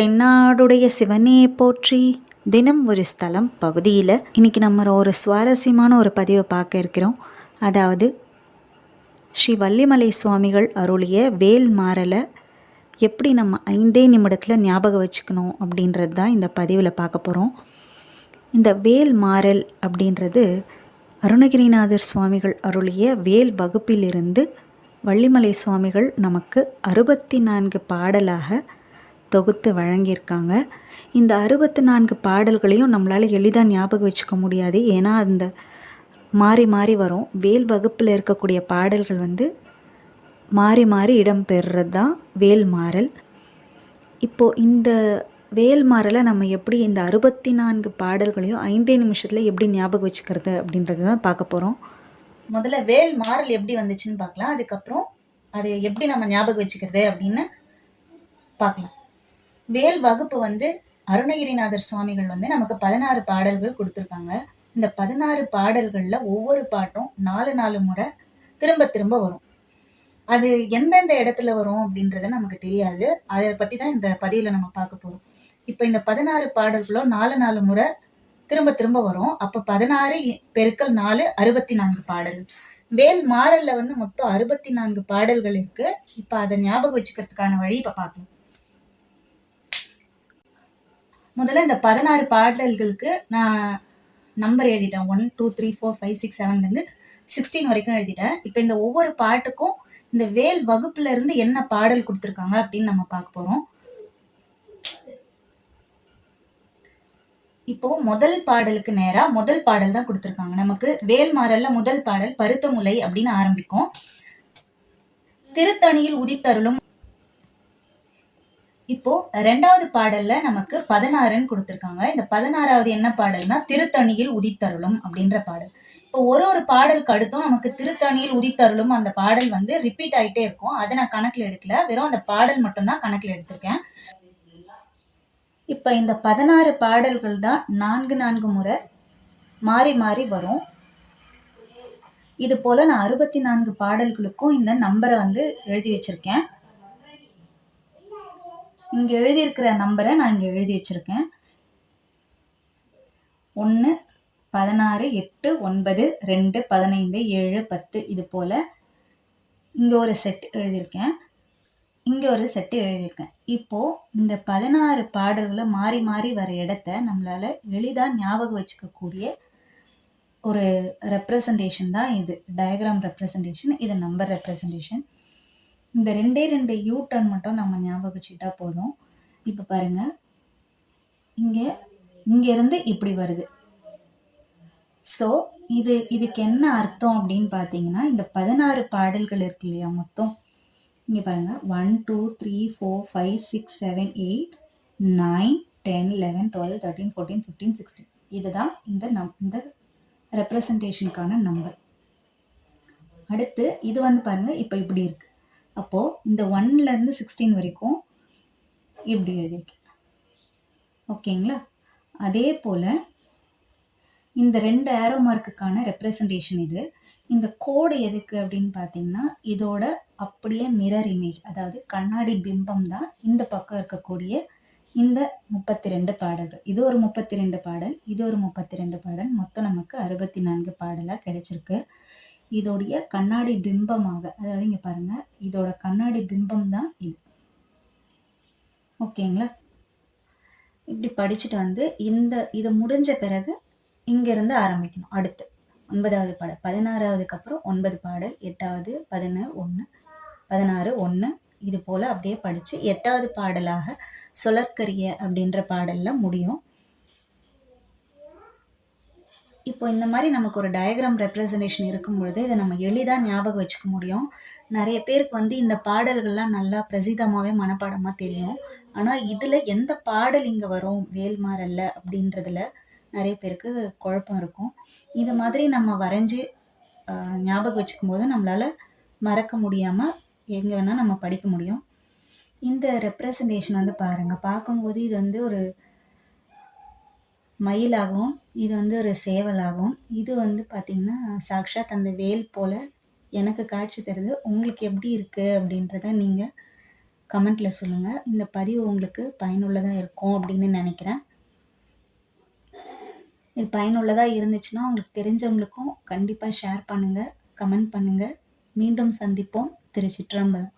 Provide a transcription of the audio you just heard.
தென்னாடுடைய சிவனையை போற்றி. தினம் ஒரு ஸ்தலம் பகுதியில் இன்றைக்கி நம்ம ஒரு சுவாரஸ்யமான ஒரு பதிவை பார்க்க இருக்கிறோம். அதாவது ஸ்ரீ வள்ளிமலை சுவாமிகள் அருளிய வேல் மாறலை எப்படி நம்ம ஐந்தே நிமிடத்தில் ஞாபகம் வச்சுக்கணும் அப்படின்றது தான் இந்த பதிவில் பார்க்க போகிறோம் இந்த வேல் மாறல் அப்படின்றது அருணகிரிநாதர் சுவாமிகள் அருளிய வேல் வகுப்பிலிருந்து வள்ளிமலை சுவாமிகள் நமக்கு அறுபத்தி நான்கு பாடலாக தொகுத்து வழங்கியிருக்காங்க. இந்த அறுபத்தி நான்கு பாடல்களையும் நம்மளால் எளிதாக ஞாபகம் வச்சுக்க முடியாது. ஏன்னா அந்த மாறி மாறி வரும். வேல் வகுப்பில் இருக்கக்கூடிய பாடல்கள் வந்து மாறி மாறி இடம் பெறுறது தான் வேல் மாறல். இப்போது இந்த வேல் மாறலை நம்ம எப்படி இந்த அறுபத்தி நான்கு பாடல்களையும் ஐந்தே நிமிஷத்தில் எப்படி ஞாபகம் வச்சுக்கிறது அப்படின்றது தான் பார்க்க போகிறோம் முதல்ல வேல் மாறல் எப்படி வந்துச்சுன்னு பார்க்கலாம். அதுக்கப்புறம் அது எப்படி நம்ம ஞாபகம் வச்சுக்கிறது அப்படின்னு பார்க்கலாம். வேல் வகுப்பு வந்து அருணகிரிநாதர் சுவாமிகள் வந்து நமக்கு பதினாறு பாடல்கள் கொடுத்துருக்காங்க. இந்த பதினாறு பாடல்களில் ஒவ்வொரு பாட்டும் நாலு நாலு முறை திரும்ப திரும்ப வரும். அது எந்தெந்த இடத்துல வரும் அப்படின்றது நமக்கு தெரியாது. அதை பற்றி தான் இந்த பதிவில் நம்ம பார்க்க போகிறோம் இப்போ இந்த பதினாறு பாடல்களும் நாலு நாலு முறை திரும்ப திரும்ப வரும். அப்போ பதினாறு பெருக்கல் நாலு அறுபத்தி நான்கு பாடல் வேல் மாறல்ல வந்து மொத்தம் அறுபத்தி நான்கு பாடல்கள் இருக்கு. இப்போ அதை ஞாபகம் வச்சுக்கிறதுக்கான வழி இப்போ பார்க்கலாம் முதல்ல இந்த பதினாறு பாடல்களுக்கு நான் நம்பர் எழுதிட்டேன். One two three four five six செவன்லேருந்து sixteen வரைக்கும் எழுதிட்டேன். இப்போ இந்த ஒவ்வொரு பாட்டுக்கும் இந்த வேல் வகுப்புல இருந்து என்ன பாடல் கொடுத்துருக்காங்க அப்படின்னு நம்ம பார்க்க போகிறோம் இப்போ முதல் பாடலுக்கு நேரா முதல் பாடல் தான் கொடுத்துருக்காங்க. நமக்கு வேல் மாறல்ல முதல் பாடல் பருத்த முலை அப்படின்னு ஆரம்பிக்கும். திருத்தணியில் உதித்தருளும் இப்போ ரெண்டாவது பாடல்ல நமக்கு பதினாறுன்னு கொடுத்துருக்காங்க. இந்த பதினாறாவது என்ன பாடல்னா திருத்தணியில் உதித்தருளும் அப்படின்ற பாடல். இப்போ ஒரு ஒரு பாடலுக்கு அடுத்தும் நமக்கு திருத்தணியில் உதித்தருளும் அந்த பாடல் வந்து ரிப்பீட் ஆயிட்டே இருக்கும். அதை நான் கணக்கில் எடுக்கல. வெறும் அந்த பாடல் மட்டும்தான் கணக்கில் எடுத்திருக்கேன். இப்போ இந்த பதினாறு பாடல்கள் தான் நான்கு நான்கு முறை மாறி மாறி வரும். இது போல் நான் அறுபத்தி நான்கு பாடல்களுக்கும் இந்த நம்பரை வந்து எழுதி வச்சுருக்கேன். இங்கே எழுதியிருக்கிற நம்பரை நான் இங்கே எழுதி வச்சுருக்கேன். ஒன்று பதினாறு எட்டு ஒன்பது ரெண்டு பதினைந்து ஏழு பத்து இது போல் இங்கே ஒரு செட் எழுதியிருக்கேன். இங்கே ஒரு செட்டு எழுதியிருக்கேன். இப்போது இந்த பதினாறு பாடல்களை மாறி மாறி வர இடத்த நம்மளால் எளிதாக ஞாபகம் வச்சுக்கக்கூடிய ஒரு ரெப்ரசன்டேஷன் தான் இது. டயக்ராம் ரெப்ரசன்டேஷன் இது நம்பர் ரெப்ரசன்டேஷன் இந்த ரெண்டே ரெண்டு யூ டர்ன் மட்டும் நம்ம ஞாபகம் வச்சுக்கிட்டா போதும். இப்போ பாருங்கள் இங்கே இங்கேருந்து இப்படி வருது. ஸோ இது இதுக்கு என்ன அர்த்தம் அப்படின்னு பார்த்தீங்கன்னா இந்த பதினாறு பாடல்கள் இருக்கு இல்லையா மொத்தம்? இங்கே பாருங்கள் one two three four five six seven eight nine ten eleven twelve thirteen fourteen fifteen sixteen இதுதான் இந்த நம் இந்த ரெப்ரசன்டேஷனுக்கான நம்பர் அடுத்து இது வந்து பாருங்கள் இப்போ இப்படி இருக்குது அப்போது இந்த ஒன்லேருந்து சிக்ஸ்டீன் வரைக்கும் இப்படி எழுதியிருக்கேன் ஓகேங்களா? அதே போல் இந்த ரெண்டு ஏரோ மார்க்குக்கான ரெப்ரசன்டேஷன் இது. இந்த கோடு எதுக்கு அப்படின்னு பார்த்தீங்கன்னா இதோட அப்படியே மிரர் இமேஜ் அதாவது கண்ணாடி பிம்பம் தான் இந்த பக்கம் இருக்கக்கூடிய இந்த முப்பத்தி ரெண்டு பாடல்கள். இது ஒரு முப்பத்தி ரெண்டு பாடல் இது ஒரு முப்பத்தி ரெண்டு பாடல். மொத்தம் நமக்கு அறுபத்தி நான்கு பாடலாக கிடைச்சிருக்கு. இதோடைய கண்ணாடி பிம்பமாக அதாவது இங்கே பாருங்கள் இதோட கண்ணாடி பிம்பம் தான் இது. ஓகேங்களா இப்படி படிச்சுட்டு வந்து இந்த இது முடிஞ்ச பிறகு இங்கேருந்து ஆரம்பிக்கணும். அடுத்து ஒன்பதாவது பாடல். பதினாறாவதுக்கு அப்புறம் ஒன்பது பாடல். எட்டாவது பதினொன்று ஒன்று பதினாறு ஒன்று இது போல் அப்படியே படித்து எட்டாவது பாடலாக சொலற்கரிய அப்படின்ற பாடலில் முடியும். இப்போ இந்த மாதிரி நமக்கு ஒரு டயக்ராம் ரெப்ரசன்டேஷன் இருக்கும் பொழுது இதை நம்ம எளிதாக ஞாபகம் வச்சுக்க முடியும். நிறைய பேருக்கு வந்து இந்த பாடல்கள்லாம் நல்லா பிரசிதமாகவே மனப்பாடமாக தெரியும். ஆனால் இதில் எந்த பாடல் இங்கே வரும் வேல்மாறல்ல அப்படின்றதுல நிறைய பேருக்கு குழப்பம் இருக்கும். இது மாதிரி நம்ம வரைஞ்சி ஞாபகம் வச்சுக்கும் போது நம்மளால் மறக்க முடியாமல் எங்கே வேணால் நம்ம படிக்க முடியும். இந்த ரெப்ரசன்டேஷன் வந்து பாருங்கள் பார்க்கும்போது இது வந்து ஒரு மயிலாகவும் இது வந்து ஒரு சேவலாகவும். இது வந்து பார்த்திங்கன்னா சாக்ஷாத் அந்த வேல் போல் எனக்கு காட்சி தருது. உங்களுக்கு எப்படி இருக்குது அப்படின்றத நீங்கள் கமெண்ட்டில் சொல்லுங்கள் இந்த பதிவு உங்களுக்கு பயனுள்ளதாக இருக்கும் அப்படின்னு நினைக்கிறேன். இது பயனுள்ளதாக இருந்துச்சுன்னா உங்களுக்கு தெரிஞ்சவங்களுக்கும் கண்டிப்பாக ஷேர் பண்ணுங்கள் கமெண்ட் பண்ணுங்கள் மீண்டும் சந்திப்போம். திருச்சிற்றம்பலம்.